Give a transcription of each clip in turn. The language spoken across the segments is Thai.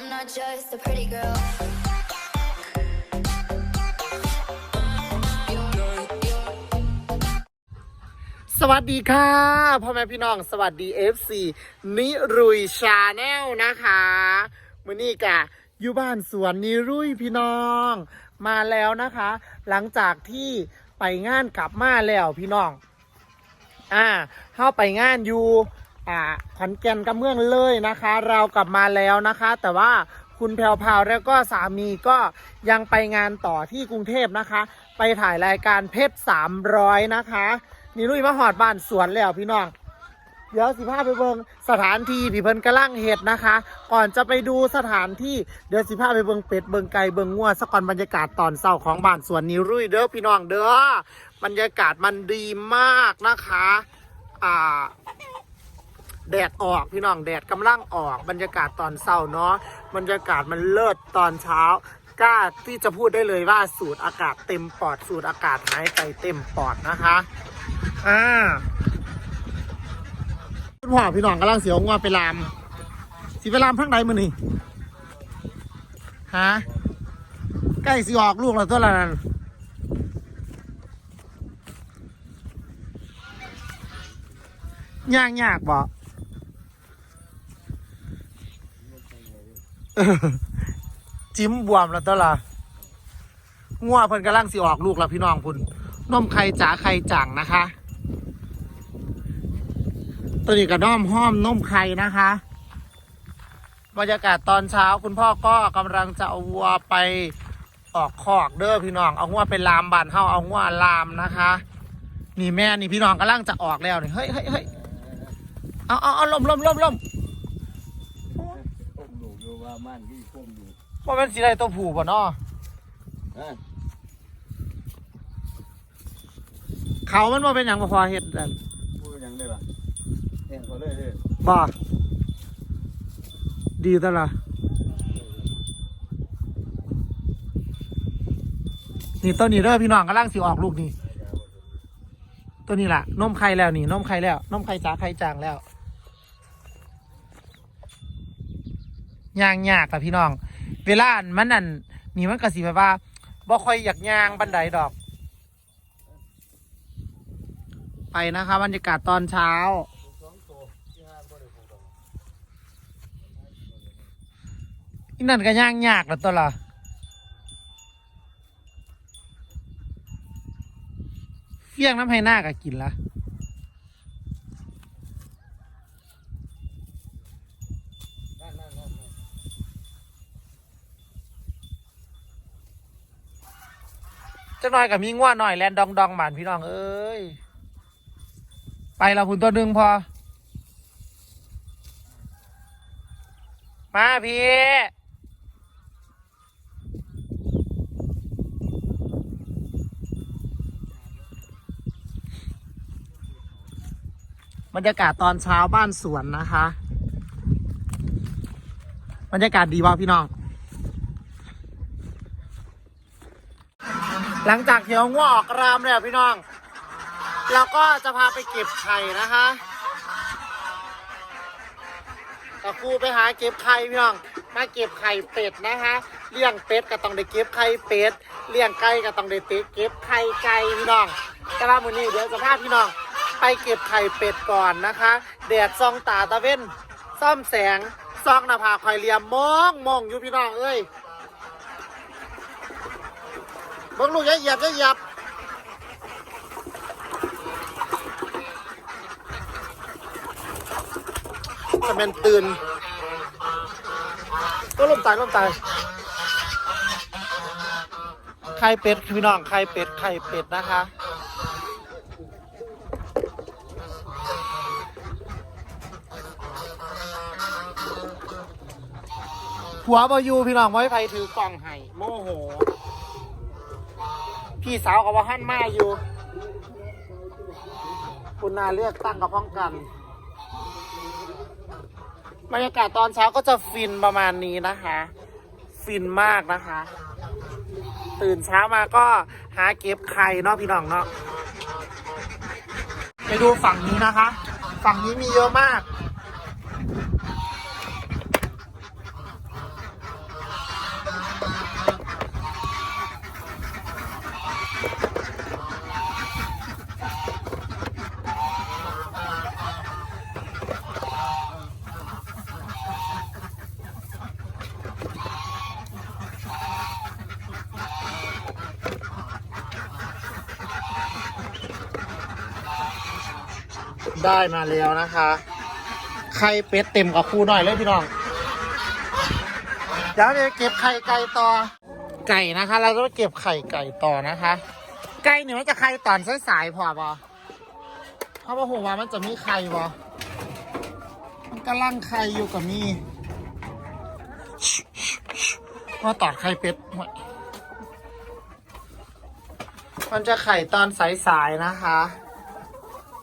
I'm not just a pretty girl. สวัสดีค่ะพ่อแม่พี่น้องสวัสดี FC นิรุยชาแนลนะคะมือนี้กะอยู่บ้านสวนนิรุยพี่น้อง มาแล้วนะคะ หลังจากที่ไปงานกลับมาแล้วพี่น้อง อ่าเข้าไปงานอยู่ อ่าขอนแก่นกับเมืองเลยนะคะ เรากลับมาแล้วนะคะ แต่ว่าคุณแพรวพาวแล้วก็สามีก็ยังไปงานต่อที่กรุงเทพนะคะ ไปถ่ายรายการเพชรสามร้อยนะคะนี่ลุยมาหอดบ้านสวนแล้วพี่น้องเดี๋ยวสิพาไปเบิงสถานที่ที่เพิ่นกำลังเฮ็ดนะคะ ก่อนจะไปดูสถานที่เดี๋ยวสิพาไปเบิงเป็ดเบิงไก่เบิงงัวสักก่อนบรรยากาศตอนเช้าของบ้านสวนนิรุ่ยเด้อพี่น้องเด้อบรรยากาศมันดีมากนะคะ อ่า แดดออกพี่น้องแดดกำลังออก บรรยากาศตอนเช้าเนาะบรรยากาศมันเลิศตอนเช้ากล้าที่จะพูดได้เลยว่าสูดอากาศเต็มปอดสูดอากาศหายใจเต็มปอดนะคะอ่าคุณพ่อพี่น้องกำลังเสียวงัวไปลามสิไปลามพังใดมือนี่ฮะใกล้สิออกลูกแล้วตัวละนั้นยางยากบ่ จิ้มบวมแล้วตัวละงัวเพิ่นกำลังสิออกลูกแล้วพี่น้องพุ่นนมไข่จ๋าไข่จ่างนะคะ ตัวนี้กับน้อมห้อมนมไข่นะคะบรรยากาศตอนเช้าคุณพ่อก็กำลังจะเอาวัวไปออกคอกเด้อพี่น้องเอางัวไปลามบานเฮาเอางัวลามนะคะ นี่แม่นี่พี่น้องกำลังจะออกแล้วนี่เฮ้ยเฮ้ยเฮ้ยเอาเอาเอาลมลมลมลมก้ม ดูว่ามันที่ก้มดูว่าเป็นสีอะไรตัวผูบ่เนาะฮะเขามันว่าเป็นอย่างบ่พอเห็ดนั่นพูดยังได้ปะเนี่ยเขาเลยเลยบ่ดีตละนี่ต้นนี้เด้อพี่น้องกำลังสิออกลูกนี่ตัวนี้ล่ะนมไข่แล้วนี่นมไข่แล้วนมไข่จ๋าไข่จางแล้ว ย่างยากกับพี่น้อง เวลาอันมันนั่นนี่มันก็สิแบบว่าบ่ค่อยอยากย่างบันไดดอก ไปนะคะบรรยากาศตอนเช้า อีนั่นก็ย่างยากแล้วตัวละเฟี้ยงน้ำให้หน้าก็กินละ จักหน่อยกับมีง่วหน่อยแลนดองดองหมานพี่น้องเอ้ย ไปเราพุ่นตัวหนึ่งพอ มาพี่บรรยากาศตอนเช้าบ้านสวนนะคะ บรรยากาศดีว่ะพี่น้อง หลังจากเที่ยวง่วออกรามเนี่ยพี่น้อง เราก็จะพาไปเก็บไข่นะคะตะครูไปหาเก็บไข่พี่น้อง มาเก็บไข่เป็ดนะคะเลี้ยงเป็ดก็ต้องได้เก็บไข่เป็ดเลี้ยงไก่ก็ต้องได้เก็บเก็บไข่ไก่พี่น้อง แต่ว่ามื้อนี้เดี๋ยวจะพาพี่น้องไปเก็บไข่เป็ดก่อนนะคะแดดซองตาตะเว้นซ่อมแสงซองหน้าผากคอยเหลี่ยมมองมองอยู่พี่น้องเอ้ย เบิ่งลูกอย่าเหยียบอย่าเหยียบจะเป็นตื่นก็ล่มตายล่มตายไข่เป็ดพี่น้องไข่เป็ดไข่เป็ดนะคะผัวบอยูพี่น้องไว้ไฟถือกล่องให้โมโห พี่สาวกับว่าหันมาอยู่ คุณนาเลือกตั้งกับป้องกันบรรยากาศตอนเช้าก็จะฟินประมาณนี้นะคะ ฟินมากนะคะ ตื่นเช้ามาก็หาเก็บไข่เนาะพี่น้องเนาะไปดูฝั่งนี้นะคะ ฝั่งนี้มีเยอะมาก ได้มาแล้วนะคะไข่เป็ดเต็มกับคูหน่อยเลยพี่น้องเดี๋ยวจะเก็บไข่ไก่ต่อ ไก่นะคะ เราต้องเก็บไข่ไก่ต่อนะคะ ไก่เนี่ยมันจะไข่ตอนสายๆพอปะเพราะว่าหัวามันจะมีไข่ปะมันกำลังไข่อยู่กับมีมาตอดไข่เป็ดหน่อยมันจะไข่ตอนสายๆนะคะ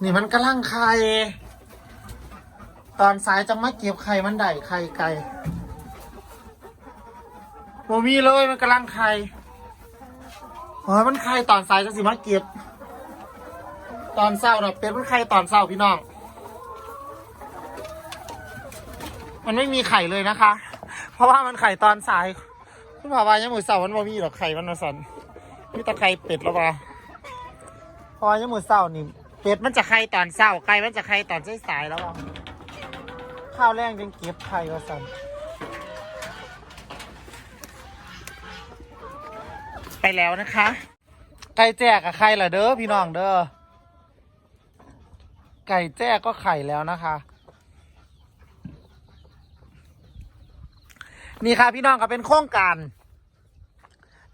นี่มันกำลังไข่ ตอนสายจะมาเก็บไข่มันได้ไข่ไก่โมมีเลยมันกำลังไข่โอ้ยมันไข่ตอนสายจะสิมาเก็บ ตอนเศร้าเนาะเป็นมันไข่ตอนเศร้าพี่น้อง มันไม่มีไข่เลยนะคะ เพราะว่ามันไข่ตอนสายคุณพ่อว่ายังมือเสาร์มันบ่มีหรอกไข่มันมาสันมีแต่ไข่เป็ดแล้วป่ะเพอยังมือเสาร์นี่ เป็ดมันจะไข่ตอนเศร้าไก่มันจะไข่ตอนสายๆแล้วป่ะข้าวแรงยังเก็บไข่มาสันไปแล้วนะคะ ไก่แจกกับไข่ละเด้อพี่น้องเด้อไก่แจ้ก็ไข่แล้วนะคะ นี่ค่ะพี่น้องก็เป็นโครงการ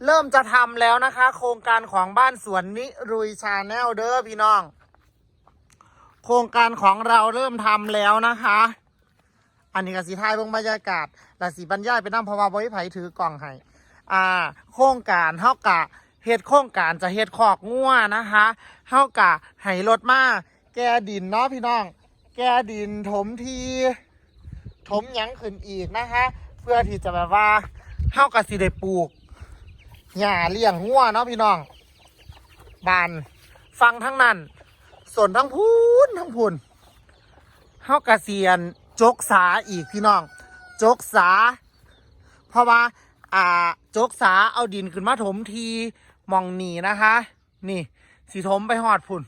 เริ่มจะทำแล้วนะคะ โครงการของบ้านสวนนิรุยชาแนลเด้อพี่น้อง โครงการของเราเริ่มทำแล้วนะคะ อันนี้ก็สีทายเบิ่งบรรยากาศและสีบรรยายไปนั่งเพราะว่าบริไผถือกล่องให้อ่า โครงการเฮากะเฮ็ดโครงการจะเฮ็ดคอกงัวนะคะเฮากะให้รถมาแกดินเนาะพี่น้อง แกดินถมที ถมหยังขึ้นอีกนะคะ เพื่อที่จะแบบว่าเฮากะสิได้ปลูกหญ้าเลี้ยงงัวเนาะพี่น้องบานฟังทั้งนั้น ส่วนทั้งพูนทั้งพูนเฮากระเสียนจกสาอีกพี่น้อง จกสา เพราะว่า อ่า จกสาเอาดินขึ้นมาถมทีมองหนีนะคะ นี่สีถมไปหอดพุ่น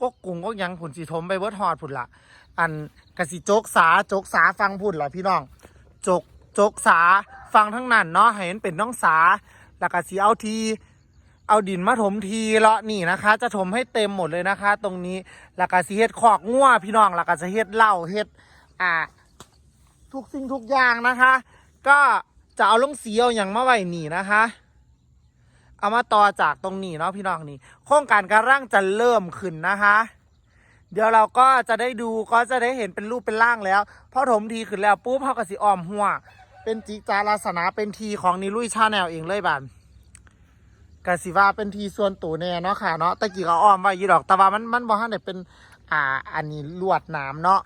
ก็กุ้งก็ยังผุนสีถมไปเบิดหอดพุ่นละอันกะสิจกสาจกสาฟังพุ่นเหรอพี่น้องจกจกสาฟังทั้งนั้นเนาะให้มันเป็นน้องสาแล้วก็สีเอาที เอาดินมาถมทีละนี่นะคะ จะถมให้เต็มหมดเลยนะคะ ตรงนี้แล้วก็สีเฮ็ดขอกงัวพี่น้องแล้วก็จะเฮ็ดเหล้าเฮ็ดอ่า ทุกสิ่งทุกอย่างนะคะ ก็จะเอาลงสีเอาอย่างมาไว้นี่นะคะ เอามาต่อจากตรงนี้เนาะพี่น้องนี่ โครงการการร่างจะเริ่มขึ้นนะคะ เดี๋ยวเราก็จะได้ดูก็จะได้เห็นเป็นรูปเป็นร่างแล้วพอถมทีขึ้นแล้วปุ๊บเขาก็สิออมหัว เป็นจิจาราสนาเป็นทีของนิลุยชาแนลเองเลยบัน กสิว่าเป็นทีส่วนตัวแน่เนาะค่ะเนาะตะกี้ก็อ้อมไว้อยู่ดอก แต่ว่ามันมันบ่ทันได้เป็นอ่าอันนี้ลวดหนามเนาะ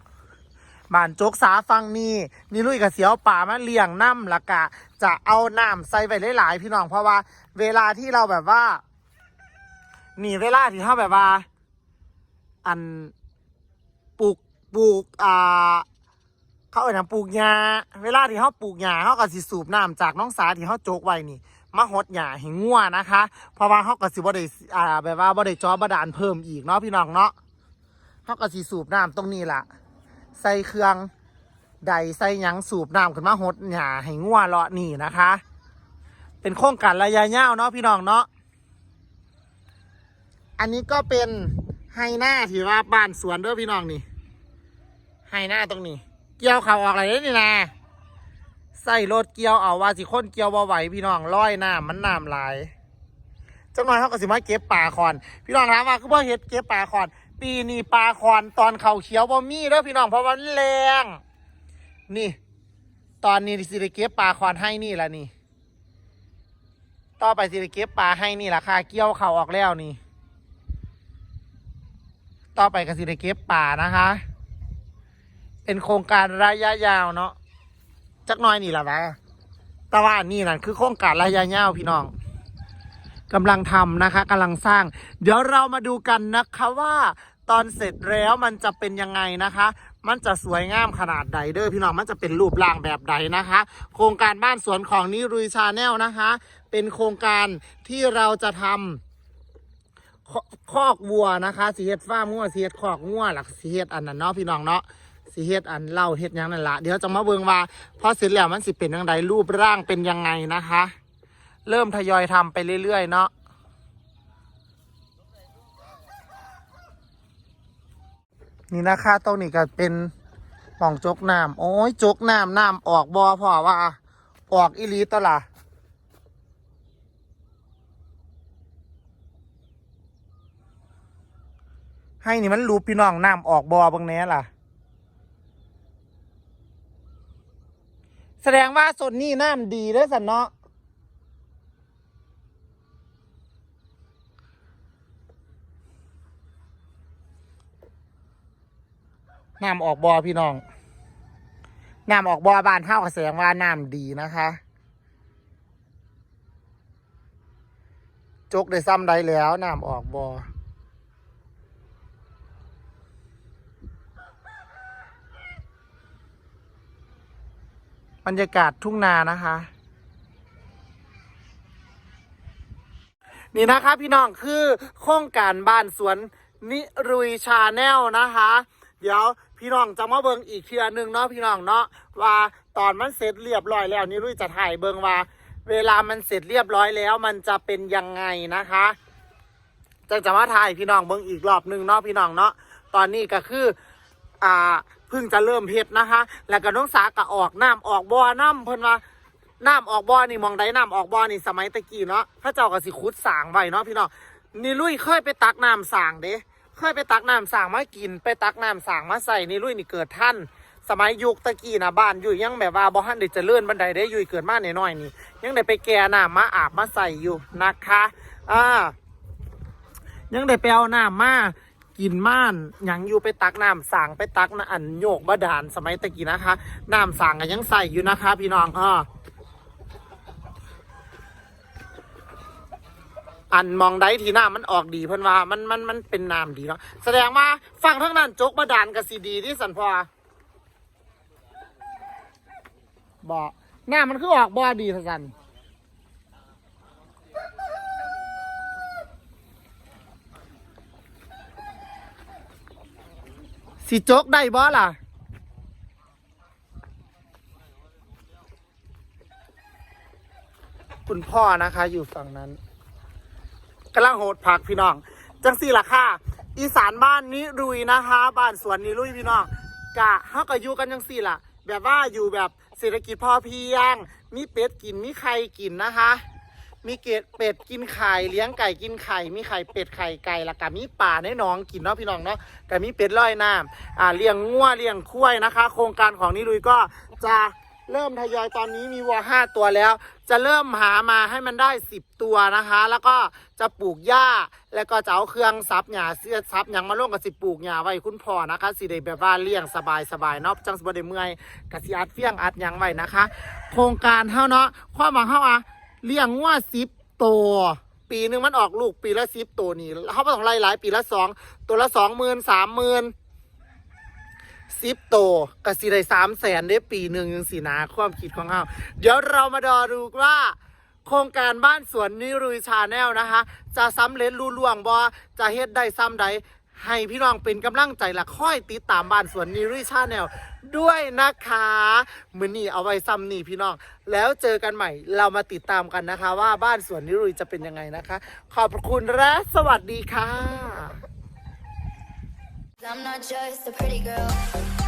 บ้านโจกสาฟังนี่นี่ลุยกับเสียวป่ามาเลี้ยงน้ำละกะ จะเอาน้ำใส่ไปหลายๆพี่น้องเพราะว่า เวลาที่เราแบบว่านี่เวลาที่เขาแบบว่า อันปลูกปลูกอ่าเขาเอ่ยนะปลูกหญ้าเวลาที่เขาปลูกหญ้าเขาก็สิสูบน้ำจากน้องสาที่เขาโจกไว้นี่ มาหดหญ้าให้งัวนะคะ เพราะว่าเขาก็สิบ่ได้อ่าแบบว่าบ่ได้จอบดาลเพิ่มอีกเนาะพี่น้องเนาะเขาก็สิสูบน้ำตรงนี้ล่ะ ใส่เครื่องใดใส่หยังสูบน้ำขึ้นมาหดหญ้าให้งัวเลาะนี่นะคะ เป็นโครงการระยะยาวเนาะพี่น้องเนาะอันนี้ก็เป็นไฮหน้าที่ว่าบ้านสวนด้อพี่น้องนี่ไฮหน้าตรงนี้ เกี่ยวเขาวออกอะไรเด้นี่นะ ใส่รถเกี่ยวเอาว่าสิคนเกี่ยวบ่ไหวพี่น้องร้อยน้ำมันน้ำหลายจังหน่อยเขาก็สิมาเก็บปลาคอน พี่น้องถามว่าคือบ่เฮ็ดเก็บปลาคอน ปีนี้ปลาคอนตอนเขาเขียวบ่มีเด้อพี่น้องเพราะว่ามันแรงนี่ ตอนนี้สิได้เก็บปลาคอนให้นี่ละนี่ ต่อไปสิได้เก็บปลาให้นี่ราคาเกี่ยวเขาออกแล้วนี่ ต่อไปก็สิได้เก็บปลานะคะ เป็นโครงการระยะยาวเนาะ จักหน้อยนี่ละนะแต่ว่านี่นั่นคือโครงการระยะยาวพี่น้องกำลังทำนะคะกำลังสร้าง เดี๋ยวเรามาดูกันนะคะว่าตอนเสร็จแล้วมันจะเป็นยังไงนะคะ มันจะสวยงามขนาดใดเด้อพี่น้อง มันจะเป็นรูปร่างแบบใดนะคะ โครงการบ้านสวนของนิรุยชาแนลนะคะ เป็นโครงการที่เราจะทำคอกวัวนะคะสีเฮ็ดฟ้ามงัวสีเฮ็ดคอกงัวหลักสีเฮ็ดอันนั้นเนาะพี่น้องเนาะ สีเฮ็ดอันเล่าเฮ็ดหยังนั่นละเดี๋ยวจะมาเบิ่งว่าพอเสร็จแล้วมันสิเป็นยังไงรูปร่างเป็นยังไงนะคะ เริ่มทยอยทำไปเรื่อยๆเนาะนี่นะคะตรงนี้ก็เป็นหม่องจกน้ำโอ้ยจกน้ำน้ำออกบอพ่อว่า ออกอีหลีตวละให้นี่มันรูปพี่น้องน้ำออกบอบางแน่ล่ะ แสดงว่าส่วนนี้น้ำดีเด้อสันเนาะน้ำออกบอพี่น้อง น้ำออกบอบานเท่ากับแสดงว่าน้ำดีนะคะ จกได้ซ้ำใดแล้วน้ำออกบอ บรรยากาศทุ่งนานะคะ นี่นะคะพี่น้องคือโครงการบ้านสวนนิรุยชาแนลนะคะ เดี๋ยวพี่น้องจะมาเบิงอีกเทือหนึ่งเนาะพี่น้องเนาะว่าตอนมันเสร็จเรียบร้อยแล้วนิรุยจะถ่ายเบิงว่า เวลามันเสร็จเรียบร้อยแล้วมันจะเป็นยังไงนะคะจะจะมาถ่ายพี่น้องเบิงอีกรอบหนึ่งเนาะพี่น้องเนาะตอนนี้ก็คือ อ่าเพิ่งจะเริ่มเฮ็ดนะคะ แล้วก็น้องสากะออกน้ำออกบ่อน้ำเพิ่นว่าน้ำออกบ่อนี่มองได้น้ำออกบ่อนี่สมัยตะกี้เนาะพระเจ้าก็สิขุดสางไว้เนาะพี่น้องนี่ลุยเคยไปตักน้ำสางเด้เคยไปตักน้ำสางมากิน ไปตักน้ำสางมาใส่นี่ลุยนี่เกิดท่านสมัยยุคตะกี้นะบ้านอยู่ยังแบบว่าบ่ทันได้เจริญบันไดได้อยู่เกิดมาหน่อยๆนี่ ยังได้ไปแก่น้ำมาอาบมาใส่อยู่นะคะอ่ายังได้ไปเอาน้ำมา กินม่านยังอยู่ไปตักน้ำสางไปตักน้ำอันโยกบาดาลสมัยตะกี้นะคะน้ำสางก็ยังใส่อยู่นะคะ พี่น้องอ่าอันมองได้ทีหน้ามันออกดีเพิ่นว่ามันมันมันเป็นน้ำดีเนาะแสดงว่าฝั่งทั้งนั้นจกบาดาลก็สีดีที่สันพอบอกหน้ามันคือออกบ่ดีสัน สิโจกได้บ่ล่ะ คุณพ่อนะคะอยู่ฝั่งนั้นกำลังโหดผักพี่น้อง จังสี่ล่ะค่ะ อีสานบ้านนี้รุยนะคะ บ้านสวนนี้รุยพี่น้องกะเฮาก็อยู่กันจังสี่ล่ะ แบบว่าอยู่แบบเศรษฐกิจพอเพียง มีเป็ดกิน มีไข่กินนะคะ มีเกดเป็ดกินไข่เลี้ยงไก่กินไข่มีไข่เป็ดไข่ไก่ละก็มีป่าในหนองกินเนาะพี่น้องเนาะก็มีเป็ดลอยน้ำอ่าเลี้ยงงัวเลี้ยงควายนะคะ โครงการของนิรุยก็จะเริ่มทยอยตอนนี้มีวัวห้าตัวแล้ว จะเริ่มหามาให้มันได้สิบตัวนะคะ แล้วก็จะปลูกหญ้า แล้วก็จะเอาเครื่องซับหญ้าเสื้อซับหยังมาลงกับสิปลูกหญ้าไว้คุณพ่อนะคะสิได้แบบว่าเลี้ยงสบายสบายๆเนาะจังสบได้เมื่อยกับสิอัดเฟี้ยงอัดหยังไว้นะคะ โครงการเท่าเนาะความหวังเท่าอะ เลี้ยงงัวสิบตัวปีหนึ่งมันออกลูกปีละสิบตัวนี่เขาไม่ต้องไล่หลายปีละสองตัวละสองหมื่นสามหมื่นสิบตัวกสิได้สามแสนได้ปีหนึ่งยังสีนาความคิดของเขาเดี๋ยวเรามาดอดูว่า โครงการบ้านสวนนิรุยชาแนลนะคะ จะสำเร็จรุ่ล่วงบ่จะเฮ็ดได้ซ้ำใด ให้พี่น้องเป็นกำลังใจหลักค่อยติดตามบ้านสวนนิรุยชาแนลด้วยนะคะมือนี่เอาไว้ซ้ำนี่พี่น้อง แล้วเจอกันใหม่เรามาติดตามกันนะคะ ว่าบ้านสวนนิรุยจะเป็นยังไงนะคะ ขอบพระคุณและสวัสดีค่ะ I'm not just a pretty girl.